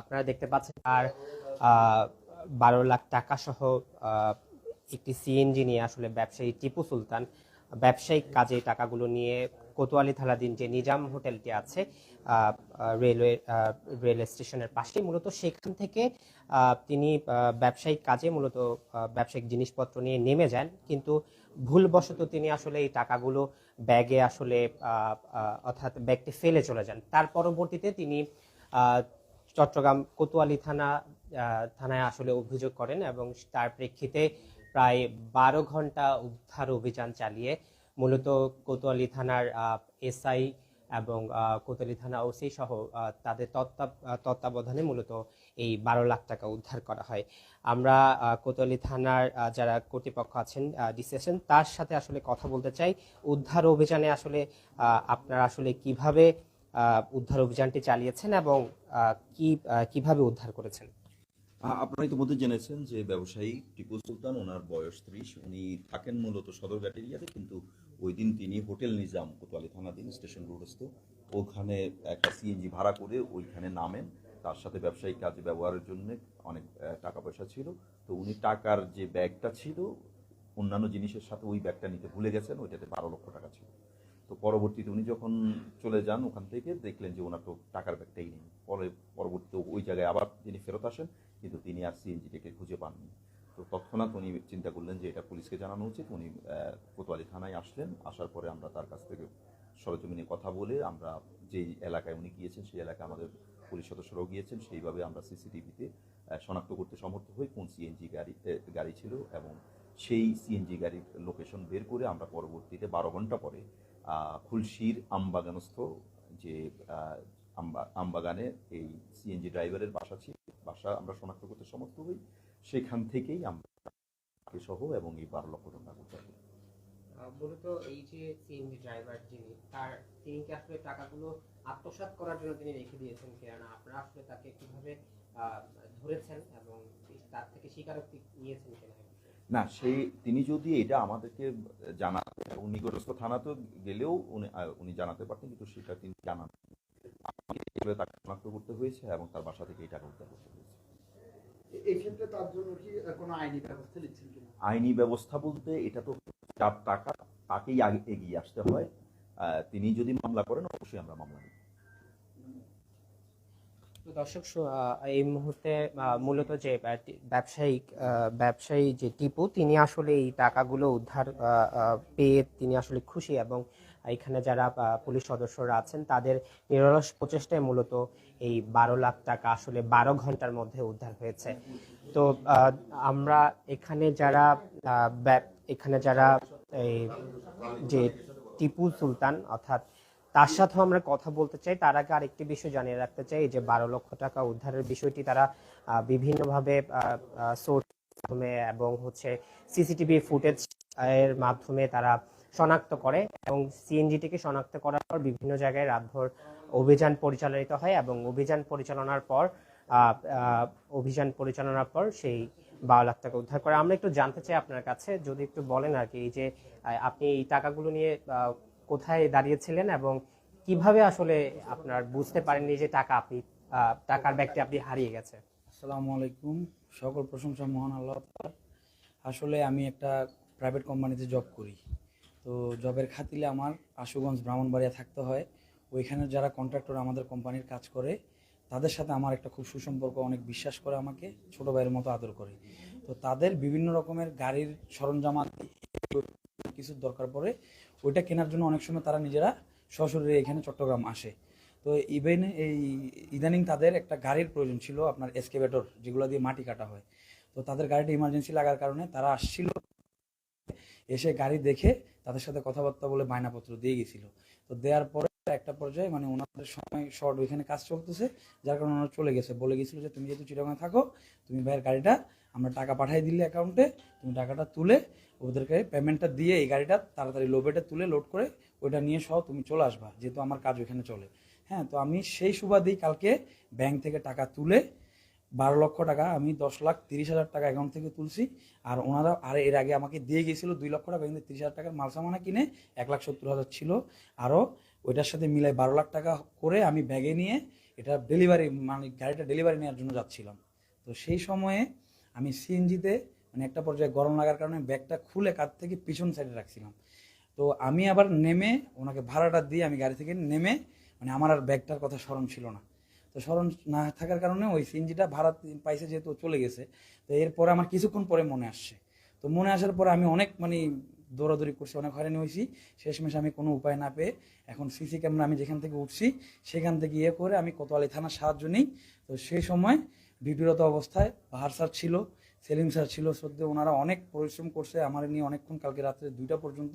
আপনারা দেখতে পাচ্ছেন আর বারো লাখ টাকা সহ একটি সিএনজি নিয়ে আসলে ব্যবসায়ী টিপু সুলতান, ব্যবসায়িক কাজে টাকাগুলো নিয়ে কোতোয়ালি থানাধীন যে নিজাম হোটেলটি আছে রেলওয়ে রেল স্টেশনের পাশেই, মূলত সেখান থেকে তিনি ব্যবসায়িক কাজে মূলত ব্যবসায়িক জিনিসপত্র নিয়ে নেমে যান। কিন্তু ভুলবশত তিনি আসলে এই টাকাগুলো ব্যাগে আসলে অর্থাৎ ব্যাগটি ফেলে চলে যান। তার পরবর্তীতে তিনি চট্টগ্রাম কোতোয়ালি থানা থানায় আসলে অভিযোগ করেন এবং তার প্রেক্ষিতে প্রায় বারো ঘণ্টা উদ্ধার অভিযান চালিয়ে মূলত কোতোয়ালি থানার এসআই এবং কোতোয়ালি থানা ওসি সহ তাদের তত্ত্বা- তত্ত্বাবধানে মূলত এই বারো লাখ টাকা উদ্ধার করা হয়। আমরা কোতোয়ালি থানার যারা কর্তৃপক্ষ আছেন ডিসিশন, তার সাথে আসলে কথা বলতে চাই। উদ্ধার অভিযানে আসলে আপনারা আসলে কীভাবে উদ্ধার অভিযানটি চালিয়েছেন এবং কি কীভাবে উদ্ধার করেছেন? আপনারা ইতিমধ্যে জেনেছেন যে ব্যবসায়ী টিপু সুলতান, ওনার বয়স ত্রিশ, উনি থাকেন মূলত সদরঘাট এরিয়াতে কিন্তু ওই দিন তিনি হোটেল নিজাম কোতোয়ালি থানাধীন স্টেশন রোডস্থ ওখানে একটা সিএনজি ভাড়া করে ওইখানে নামেন। তার সাথে ব্যবসায়িক কাজে ব্যবহারের জন্য অনেক টাকা পয়সা ছিল। তো উনি টাকার যে ব্যাগটা ছিল, অন্যান্য জিনিসের সাথে ওই ব্যাগটা নিতে ভুলে গেছেন, ওইটাতে বারো লক্ষ টাকা ছিল। তো পরবর্তীতে উনি যখন চলে যান, ওখান থেকে দেখলেন যে ওনার তো টাকার ব্যাগটাই নেই। পরে পরবর্তীতে ওই জায়গায় আবার তিনি ফেরত আসেন, কিন্তু তিনি আর সিএনজিটাকে খুঁজে পাননি। তো তৎক্ষণাৎ উনি চিন্তা করলেন যে এটা পুলিশকে জানানো উচিত। উনি কোতোয়ালি থানায় আসলেন। আসার পরে আমরা তার কাছ থেকে সরজমিনে কথা বলে আমরা যেই এলাকায় উনি গিয়েছেন, সেই এলাকায় আমাদের পুলিশ সদস্যরাও গিয়েছেন। সেইভাবে আমরা সিসিটিভিতে শনাক্ত করতে সমর্থ হই কোন সিএনজি গাড়ি গাড়ি ছিল এবং সেই সিএনজি গাড়ির লোকেশন বের করে আমরা পরবর্তীতে বারো ঘণ্টা পরে খুলশির আমবাগানস্থ যে আমবাগানে এই সিএনজি ড্রাইভারের বাসা ছিল, বাসা আমরা শনাক্ত করতে সমর্থ হই, সেখান থেকেই আমরা সহ এবং এই বারো লক্ষ টাকা উদ্ধার করি মূলত এই যে সিএনজি ড্রাইভার যিনি, তার, তিনি কি আসলে টাকাগুলো আত্মসাৎ করার জন্য তিনি রেখে দিয়েছেন কিনা আপনারা আসলে তাকে কীভাবে ধরেছেন এবং তার থেকে স্বীকারোক্তি নিয়েছেন কিনা? না সেই তিনি যদি এটা আমাদেরকে জানাতে এবং নিকটস্থ থানাতে গেলেও উনি উনি জানাতে পারতেন কিন্তু সেটা তিনি জানান আমাকে তাকে শনাক্ত করতে হয়েছে এবং তার বাসা থেকে এই টাকা উদ্ধার করতে হয়েছে। এই ক্ষেত্রে তার জন্য কি কোনো আইনি ব্যবস্থা নিচ্ছেন আইনি ব্যবস্থা বলতে এটা তো যার টাকা তাকেই আগে এগিয়ে আসতে হয়। আহ, তিনি যদি মামলা করেন অবশ্যই আমরা মামলা নিই দর্শক এই মুহূর্তে মূলত যে ব্যবসায়িক ব্যবসায়ী যে টিপু, তিনি আসলে এই টাকাগুলো উদ্ধার পেয়ে তিনি আসলে খুশি এবং এখানে যারা পুলিশ সদস্যরা আছেন, তাদের নিরলস প্রচেষ্টায় মূলত এই বারো লাখ টাকা আসলে বারো ঘণ্টার মধ্যে উদ্ধার হয়েছে। তো আমরা এখানে যারা এখানে যারা এই যে টিপু সুলতান, অর্থাৎ তার সাথেও আমরা কথা বলতে চাই। তার আগে আরেকটি বিষয় জানিয়ে রাখতে চাই যে বারো লক্ষ টাকা উদ্ধারের বিষয়টি তারা বিভিন্নভাবে সোর্স মাধ্যমে এবং হচ্ছে সিসিটিভি ফুটেজ এর মাধ্যমে তারা শনাক্ত করে এবং সিএনজিটিকে শনাক্ত করার পর বিভিন্ন জায়গায় রাতভর অভিযান পরিচালিত হয় এবং অভিযান পরিচালনার পর অভিযান পরিচালনার পর সেই বারো লাখ টাকা উদ্ধার করে। আমরা একটু জানতে চাই আপনার কাছে, যদি একটু বলেন আর কি যে আপনি এই টাকাগুলো নিয়ে কোথায় দাঁড়িয়েছিলেন এবং কীভাবে আসলে আপনার বুঝতে পারেননি যে টাকা আপনি টাকার ব্যাগটি আপনি হারিয়ে গেছে? আসসালামু আলাইকুম। সকল প্রশংসা মহান আল্লাহ। আসলে আমি একটা প্রাইভেট কোম্পানিতে জব করি। তো জবের খাতিলে আমার আশুগঞ্জ, ব্রাহ্মণবাড়িয়া থাকতে হয়। ওইখানে যারা কন্ট্রাক্টর আমাদের কোম্পানির কাজ করে, তাদের সাথে আমার একটা খুব সুসম্পর্ক, অনেক বিশ্বাস করে আমাকে, ছোট ভাইয়ের মতো আদর করে। তো তাদের বিভিন্ন রকমের গাড়ির সরঞ্জামাত কিছু দরকার পড়ে। ওইটা কেনার জন্য অনেক সময় তারা নিজেরা সশরীরে এখানে চট্টগ্রাম আসে। তো ইভেন এই ইদানিং তাদের একটা গাড়ির প্রয়োজন ছিল, আপনার এসকেভেটর যেগুলো দিয়ে মাটি কাটা হয়। তো তাদের গাড়িটা ইমার্জেন্সি লাগার কারণে তারা আসছিল, এসে গাড়ি দেখে তাদের সাথে কথাবার্তা বলে বায়নাপত্র দিয়ে গেছিল। তো দেওয়ার পরে একটা পর্যায়ে মানে ওনাদের সময় শর্ট ওইখানে কাজ চলতেছে, যার কারণে ওনারা চলে গেছে। বলে গেছিল যে, তুমি যেহেতু চিটাগাঙে থাকো, তুমি ভাইয়ের গাড়িটা আমরা টাকা পাঠিয়ে দিলে অ্যাকাউন্টে তুমি টাকাটা তুলে ওদেরকে পেমেন্টটা দিয়ে এই গাড়িটা তাড়াতাড়ি লোবেটে তুলে লোড করে ওইটা নিয়ে সহ তুমি চলে আসবা, যেহেতু আমার কাজ ওইখানে চলে। হ্যাঁ তো আমি সেই সুবাদেই কালকে ব্যাংক থেকে টাকা তুলে বারো লক্ষ টাকা, আমি দশ লাখ তিরিশ হাজার টাকা অ্যাকাউন্ট থেকে তুলছি, আর ওনারা, আর এর আগে আমাকে দিয়ে গিয়েছিল দুই লক্ষ টাকা, কিন্তু তিরিশ হাজার টাকার মাল সামানা কিনে এক লাখ সত্তর হাজার ছিল। আরও ওইটার সাথে মিলাই বারো লাখ টাকা করে আমি ব্যাগে নিয়ে এটা ডেলিভারি মানে গাড়িটা ডেলিভারি নেওয়ার জন্য যাচ্ছিলাম। তো সেই সময়ে আমি সিএনজিতে মানে একটা পর্যায়ে গরম লাগার কারণে ব্যাগটা খুলে কাঁধ থেকে পিছন সাইডে রাখছিলাম। তো আমি আবার নেমে ওনাকে ভাড়াটা দিয়ে আমি গাড়ি থেকে নেমে মানে আমার আর ব্যাগটার কথা স্মরণ ছিল না। তো স্মরণ না থাকার কারণে ওই সিএনজিটা ভাড়া পাইছে যেহেতু চলে গেছে, তো এরপরে আমার কিছুক্ষণ পরে মনে আসছে। তো মনে আসার পরে আমি অনেক মানে দৌড়াদৌড়ি করছি, অনেক হয়রানি হয়েছি। শেষমেশ আমি কোনো উপায় না পেয়ে এখন সিসি ক্যামেরা আমি যেখান থেকে উঠছি, সেখান থেকে ইয়ে করে আমি কোতোয়ালি থানার সাহায্য নিই। তো সেই সময় ডিউটিরত অবস্থায়। বাহার স্যার ছিল, সেলিম স্যার ছিল সত্যি ওনারা অনেক পরিশ্রম করছে আমার নিয়ে অনেকক্ষণ, কালকে রাত্রে দুইটা পর্যন্ত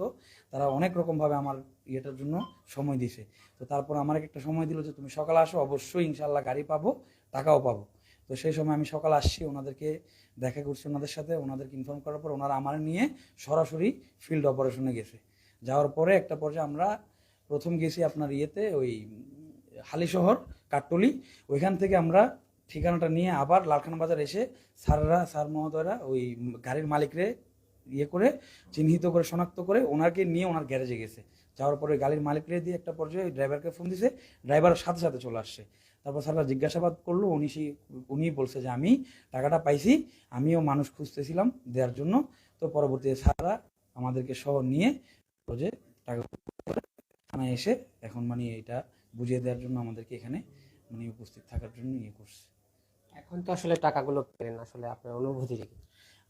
তারা অনেক রকমভাবে আমার ইয়েটার জন্য সময় দিছে। তো তারপর আমার একটা সময় দিল যে, তুমি সকালে আসো, অবশ্যই ইনশাল্লাহ গাড়ি পাবো, টাকাও পাবো। তো সেই সময় আমি সকালে আসছি, ওনাদেরকে দেখা করছি ওনাদের সাথে, ওনাদেরকে ইনফর্ম করার পর ওনারা আমার নিয়ে সরাসরি ফিল্ড অপারেশনে গেছে। যাওয়ার পরে একটা পর্যায়ে আমরা প্রথম গেছি আপনার ইয়েতে ওই হালিশহর কাট্টলি ওইখান থেকে আমরা ঠিকানাটা নিয়ে আবার লালখান বাজার এসে স্যাররা, স্যার মহোদয়রা ওই গাড়ির মালিকরে ইয়ে করে, চিহ্নিত করে, শনাক্ত করে ওনাকে নিয়ে ওনার গ্যারেজে গেছে। যাওয়ার পরে গাড়ির মালিকরে দিয়ে একটা পর্যায়ে ওই ড্রাইভারকে ফোন দিছে, ড্রাইভার সাথে সাথে চলে আসছে। তারপর স্যাররা জিজ্ঞাসাবাদ করল, উনি সেই, উনি বলছে যে আমি টাকাটা পাইছি, আমিও মানুষ খুঁজতেছিলাম দেওয়ার জন্য। তো পরবর্তীতে স্যাররা আমাদেরকে সহ নিয়ে যে টাকা থানায় এসে এখন মানে এটা বুঝিয়ে দেওয়ার জন্য আমাদেরকে এখানে মানে উপস্থিত থাকার জন্য ইয়ে করছে। এখন তো আসলে টাকাগুলো পেলেন আসলে আপনার অনুভূতি?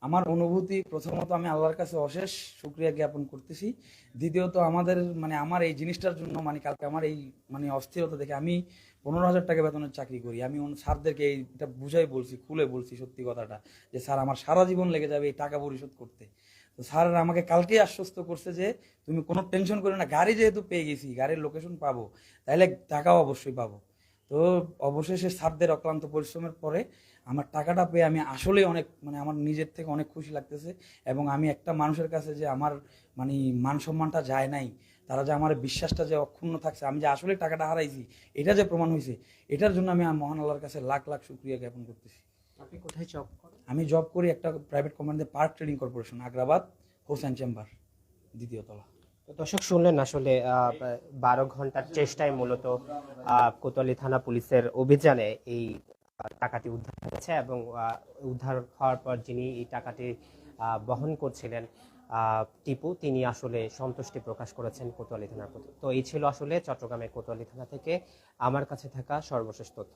আমার অনুভূতি প্রথমত আমি আল্লাহর কাছে অশেষ শুক্রিয়া জ্ঞাপন করতেছি। দ্বিতীয়ত আমাদের মানে আমার এই জিনিসটার জন্য মানে কালকে আমার এই মানে অস্থিরতা দেখে আমি পনেরো হাজার টাকা বেতনের চাকরি করি। আমি স্যারদেরকে এইটা বুঝাই বলছি, খুলে বলছি সত্যি কথাটা যে, স্যার, আমার সারা জীবন লেগে যাবে এই টাকা পরিশোধ করতে। তো স্যার আমাকে কালকেই আশ্বস্ত করছে যে, তুমি কোনো টেনশন করো না, গাড়ি যেহেতু পেয়ে গেছি, গাড়ির লোকেশন পাবো, তাহলে টাকাও অবশ্যই পাবো। তো অবশেষে স্যারদের অক্লান্ত পরিশ্রমের পরে আমার টাকাটা পেয়ে আমি আসলেই অনেক মানে আমার নিজের থেকে অনেক খুশি লাগতেছে এবং আমি একটা মানুষের কাছে যে আমার মানে মান সম্মানটা যায় নাই তারা যে আমার বিশ্বাসটা যে অক্ষুণ্ণ থাকছে আমি যে আসলে টাকাটা হারাইছি এটা যে প্রমাণ হয়েছে এটার জন্য আমি মহান আল্লাহর কাছে লাখ লাখ শুক্রিয়া জ্ঞাপন করতেছি। আপনি কোথায় জব করেন? আমি জব করি একটা প্রাইভেট কোম্পানিতে park trading corporation Agrabad Hossain chamber দ্বিতীয় তলা। দর্শক, শুনলেন আসলে বারো ঘণ্টার চেষ্টায় মূলত কোতোয়ালি থানা পুলিশের অভিযানে এই টাকাটি উদ্ধার হয়েছে এবং উদ্ধার হওয়ার পর যিনি এই টাকাটি বহন করছিলেন টিপু, তিনি আসলে সন্তুষ্টি প্রকাশ করেছেন কোতোয়ালি থানার প্রতি। তো এই ছিল আসলে চট্টগ্রামের কোতোয়ালি থানা থেকে আমার কাছে থাকা সর্বশেষ তথ্য।